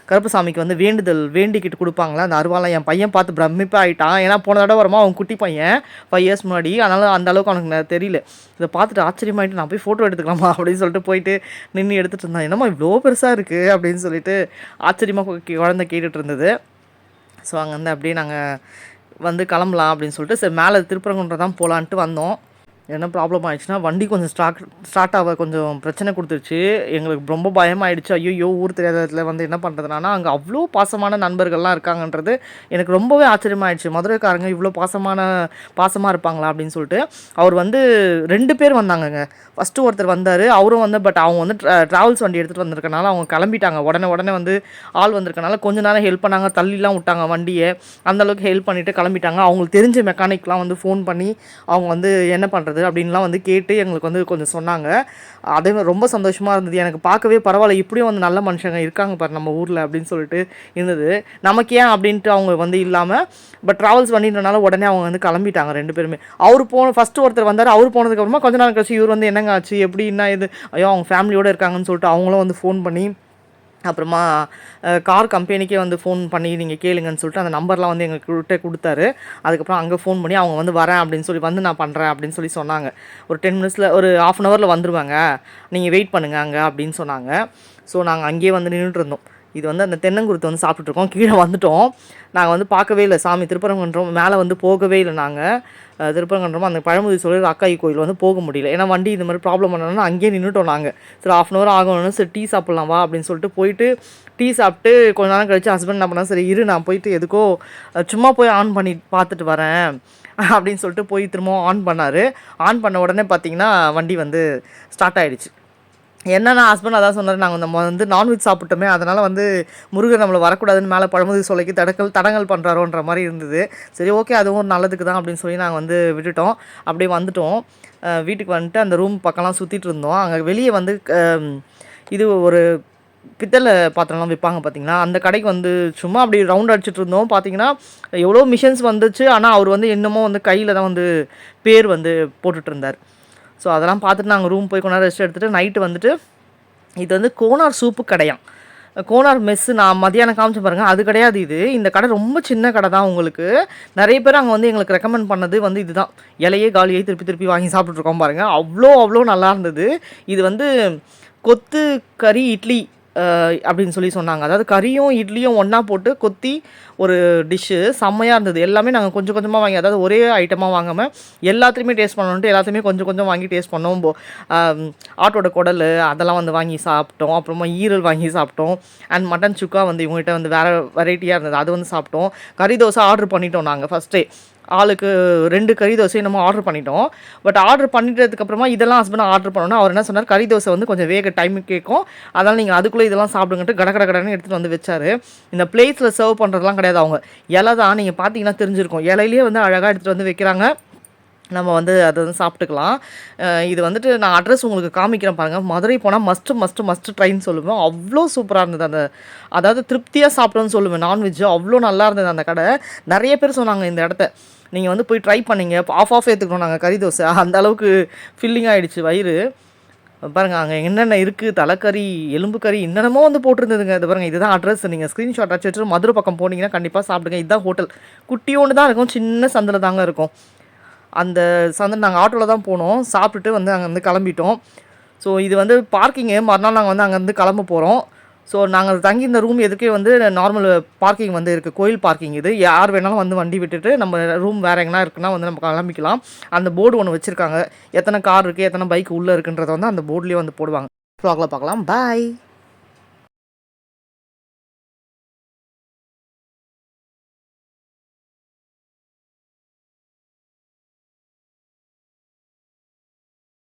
கருப்புசாமிக்கு வந்து வேண்டுதல் வேண்டிக்கிட்டு கொடுப்பாங்களா? அந்த அருவாலாம் என் பையன் பார்த்து பிரமிப்பாக ஆகிட்டான் ஏன்னா போன தடவை வருமா அவன் குட்டி பையன் ஃபைவ் இயர்ஸ் முன்னாடி. அதனால் அந்த அளவுக்கு அவனுக்கு நான் தெரியல. இதை பார்த்துட்டு ஆச்சரியமாயிட்டு நான் போய் ஃபோட்டோ எடுத்துக்கலாமா? அப்படின்னு சொல்லிட்டு போயிட்டு நின்று எடுத்துகிட்டு இருந்தான். என்னம்மா இவ்வளோ பெருசாக இருக்குது அப்படின்னு சொல்லிட்டு ஆச்சரியமாக குழந்தை கேட்டுட்டு இருந்தது. ஸோ அங்கேருந்து அப்படியே நாங்கள் வந்து கிளம்பலாம் அப்படின்னு சொல்லிட்டு சரி மேலே திருப்பரங்குன்றம் தான் போகலான்ட்டு வந்தோம். என்ன ப்ராப்ளம் ஆயிடுச்சுன்னா வண்டி கொஞ்சம் ஸ்டார்ட் ஸ்டார்ட் ஆக கொஞ்சம் பிரச்சனை கொடுத்துருச்சு. எங்களுக்கு ரொம்ப பயமாயிடுச்சு. ஐயோ ஊர் தெரியாத இடத்துல வந்து என்ன பண்ணுறதுனா அங்கே அவ்வளோ பாசமான நண்பர்கள்லாம் இருக்காங்கன்றது எனக்கு ரொம்பவே ஆச்சரியமாயிடுச்சு. மதுரைக்காரங்க இவ்வளோ பாசமான பாசமாக இருப்பாங்களா அப்படின்னு சொல்லிட்டு. அவர் வந்து ரெண்டு பேர் வந்தாங்கங்க. ஃபஸ்ட்டு ஒருத்தர் வந்தார் அவரும் வந்து பட் அவங்க வந்து ட்ராவல்ஸ் வண்டி எடுத்துகிட்டு வந்திருக்கனால அவங்க கிளம்பிட்டாங்க. உடனே உடனே வந்து ஆள் வந்திருக்கனால கொஞ்ச நேரம் ஹெல்ப் பண்ணாங்க. தள்ளிலாம் விட்டாங்க வண்டியை. அந்தளவுக்கு ஹெல்ப் பண்ணிவிட்டு கிளம்பிட்டாங்க. அவங்களுக்கு தெரிஞ்ச மெக்கானிக்லாம் வந்து ஃபோன் பண்ணி அவங்க வந்து என்ன பண்ணுறது அப்படின்லாம் வந்து கேட்டு எங்களுக்கு வந்து கொஞ்சம் சொன்னாங்க. அதே மாதிரி ரொம்ப சந்தோஷமாக இருந்தது. எனக்கு பார்க்கவே பரவாயில்ல. இப்படியும் வந்து நல்ல மனுஷங்க இருக்காங்க பாரு நம்ம ஊரில் அப்படின்னு சொல்லிட்டு இருந்தது. நமக்கு ஏன் அப்படின்ட்டு அவங்க வந்து இல்லாமல் பட் ட்ராவல்ஸ் பண்ணிட்டனால உடனே அவங்க வந்து கிளம்பிட்டாங்க ரெண்டு பேருமே. அவர் போன ஃபஸ்ட்டு ஒருத்தர் வந்தார். அவர் போனதுக்கப்புறமா கொஞ்ச நாள் கழிச்சு இவர் வந்து என்னங்க ஆச்சு? எப்படி என்ன இது ஐயோ அவங்க ஃபேமிலியோடு இருக்காங்கன்னு சொல்லிட்டு அவங்களும் வந்து ஃபோன் பண்ணி அப்புறமா கார் கம்பெனிக்கே வந்து ஃபோன் பண்ணி நீங்கள் கேளுங்கன்னு சொல்லிட்டு அந்த நம்பர்லாம் வந்து எங்கள்கிட்ட கொடுத்தாரு. அதுக்கப்புறம் அங்கே ஃபோன் பண்ணி அவங்க வந்து வரேன் அப்படின்னு சொல்லி வந்து நான் பண்ணுறேன் அப்படின்னு சொல்லி சொன்னாங்க. ஒரு டென் மினிட்ஸில் ஒரு ஆஃப் அன் ஹவரில் வந்துடுவாங்க நீங்கள் வெயிட் பண்ணுங்க அங்கே அப்படின்னு சொன்னாங்க. ஸோ நாங்கள் அங்கேயே வந்து நின்றுட்டு இருந்தோம். இது வந்து அந்த தென்னங்குருத்து வந்து சாப்பிட்டுட்ருக்கோம் கீழே வந்துட்டோம். நாங்கள் வந்து பார்க்கவே இல்லை. சாமி திருப்பரங்குன்றம் மேலே வந்து போகவே இல்லை நாங்கள் திருப்பரங்குன்றம் அந்த பழமுதி சொல்லி அக்காய் கோயில் வந்து போக முடியல. ஏன்னா வண்டி இந்த மாதிரி ப்ராப்ளம் பண்ணணும்னா அங்கேயே நின்றுட்டோம் நாங்கள் சரி ஆஃப் அன் ஹவர் ஆகணும்னு சரி டீ சாப்பிட்லாம் வா அப்படின்னு சொல்லிட்டு போயிட்டு டீ சாப்பிட்டு கொஞ்ச நேரம் கழிச்சு ஹஸ்பண்ட் என்ன பண்ணால் சரி இரு நான் போயிட்டு எதுக்கோ சும்மா போய் ஆன் பண்ணி பார்த்துட்டு வரேன் அப்படின்னு சொல்லிட்டு போய் திரும்பவும் ஆன் பண்ணார். ஆன் பண்ண உடனே பார்த்தீங்கன்னா வண்டி வந்து ஸ்டார்ட் ஆகிடுச்சு என்னன்னா ஹஸ்பண்ட் அதான் சொன்னார் நாங்கள் நம்ம வந்து நான்வெஜ் சாப்பிட்டோமே அதனால் வந்து முருகன் நம்மளை வரக்கூடாதுன்னு மேலே பழமுதி சொல்லிக்கு தடக்கல் தடங்கல் பண்ணுறாரோன்ற மாதிரி இருந்தது. சரி ஓகே அதுவும் ஒரு நல்லதுக்கு தான் அப்படின்னு சொல்லி நாங்கள் வந்து விட்டுட்டோம். அப்படியே வந்துட்டோம். வீட்டுக்கு வந்துட்டு அந்த ரூம் பக்கம்லாம் சுற்றிட்டு இருந்தோம். அங்கே வெளியே வந்து இது ஒரு பித்தளை பாத்திரம்லாம் விற்பாங்க பார்த்தீங்களா அந்த கடைக்கு வந்து சும்மா அப்படி ரவுண்ட் அடிச்சிட்டு இருந்தோம். பார்த்தீங்கன்னா எவ்வளோ மிஷின்ஸ் வந்துச்சு. ஆனால் அவர் வந்து இன்னமும் வந்து கையில் தான் வந்து பேர் வந்து போட்டுட்ருந்தார் இருந்தார். ஸோ அதெல்லாம் பார்த்துட்டு நாங்கள் ரூம் போய் கொண்டாட ரெஸ்ட் எடுத்துகிட்டு நைட்டு வந்துட்டு இது வந்து கோனார் சூப்பு கடையாம். கோனார் மெஸ்ஸு நான் மதியானம் காமிச்சு பாருங்கள் அது கிடையாது இது. இந்த கடை ரொம்ப சின்ன கடை தான் உங்களுக்கு. நிறைய பேர் அங்கே வந்து எங்களுக்கு ரெக்கமெண்ட் பண்ணது வந்து இதுதான். இலையே காலியை திருப்பி திருப்பி வாங்கி சாப்பிட்ருக்கோம் பாருங்கள் அவ்வளோ அவ்வளோ நல்லா இருந்தது. இது வந்து கொத்து கறி இட்லி அப்படின்னு சொல்லி சொன்னாங்க. அதாவது கறியும் இட்லியும் ஒன்றா போட்டு கொத்தி ஒரு டிஷ்ஷு. செம்மையாக இருந்தது. எல்லாமே நாங்கள் கொஞ்சம் கொஞ்சமாக வாங்கி அதாவது ஒரே ஐட்டமாக வாங்காமல் எல்லாத்தையுமே டேஸ்ட் பண்ணணுன்ட்டு எல்லாத்தையுமே கொஞ்சம் கொஞ்சம் வாங்கி டேஸ்ட் பண்ணோம். போ- ஆட்டோட குடல் அதெல்லாம் வந்து வாங்கி சாப்பிட்டோம். அப்புறமா ஈரல் வாங்கி சாப்பிட்டோம். அண்ட் மட்டன் சுக்கா வந்து இவங்ககிட்ட வந்து வேறு வெரைட்டியாக இருந்தது. அது வந்து சாப்பிட்டோம். கறி தோசை ஆர்டர் பண்ணிட்டோம் நாங்கள் ஃபஸ்ட்டே ஆளுக்கு ரெண்டு கறி தோசை நம்ம ஆர்டர் பண்ணிட்டோம். பட் ஆர்டர் பண்ணிட்டதுக்கப்புறமா இதெல்லாம் ஹஸ்பண்ட் ஆர்டர் பண்ணோன்னா அவர் என்ன சொன்னார்? கறி தோசை வந்து கொஞ்சம் வேக டைம் கேட்கும் அதனால் நீங்கள் அதுக்குள்ளே இதெல்லாம் சாப்பிடுங்கன்ட்டு கட கட கடன்னு எடுத்துகிட்டு வந்து வச்சாரு. இந்த பிளேஸில் சர்வ் பண்ணுறதுலாம் கிடையாது அவங்க. இலை தான் நீங்கள் பார்த்தீங்கன்னா தெரிஞ்சிருக்கும். இலையிலேயே வந்து அழகாக எடுத்துகிட்டு வந்து வைக்கிறாங்க. நம்ம வந்து அதை வந்து சாப்பிட்டுக்கலாம். இது வந்துட்டு நான் அட்ரஸ் உங்களுக்கு காமிக்கிறேன் பாருங்கள் மதுரை போனால் மஸ்ட்டு மஸ்ட்டு மஸ்ட்டு ட்ரைன்னு சொல்லுவேன். அவ்வளோ சூப்பராக இருந்தது அந்த அதாவது திருப்தியாக சாப்பிட்டோன்னு சொல்லுவேன் நான்வெஜ்ஜு அவ்வளோ நல்லா இருந்தது அந்த கடை. நிறைய பேர் சொன்னாங்க இந்த இடத்த. நீங்கள் வந்து போய் ட்ரை பண்ணீங்க. ஆஃப் ஆஃப் ஏற்றுக்கணும் நாங்கள் கறி தோசை. அந்த அளவுக்கு ஃபில்லிங் ஆகிடுச்சு வயிறு. பாருங்கள் அங்கே என்னென்ன இருக்குது தலைக்கறி எலும்பு கறி என்னென்னமோ வந்து போட்டிருந்ததுங்க. இது பாருங்க இதுதான் அட்ரஸ் நீங்கள் ஸ்க்ரீன்ஷாட் அடிச்சு வச்சுட்டு மதுரை பக்கம் போனீங்கன்னா கண்டிப்பாக சாப்பிடுங்க. இதுதான் ஹோட்டல் குட்டியோண்டு தான் இருக்கும். சின்ன சந்தில் தாங்க இருக்கும். அந்த சந்தை நாங்கள் ஆட்டோவில் தான் போனோம். சாப்பிட்டுட்டு வந்து அங்கே வந்து கிளம்பிட்டோம். ஸோ இது வந்து பார்க்கிங்கு மறுநாள் நாங்கள் வந்து அங்கேருந்து கிளம்ப போகிறோம் ஸோ நாங்கள் தங்கி இந்த ரூம் எதுக்கே வந்து நார்மல் பார்க்கிங் வந்து இருக்குது கோயில் பார்க்கிங் இது. யார் வேணாலும் வந்து வண்டி விட்டுட்டு நம்ம ரூம் வேறு எங்கன்னா இருக்குன்னா வந்து நம்ம கிளம்பிக்கலாம். அந்த போர்டு ஒன்று வச்சுருக்காங்க. எத்தனை கார் இருக்குது எத்தனை பைக் உள்ளே இருக்குன்றத வந்து அந்த போர்ட்லேயே வந்து போடுவாங்க. ப்ளாகில் பார்க்கலாம். பாய்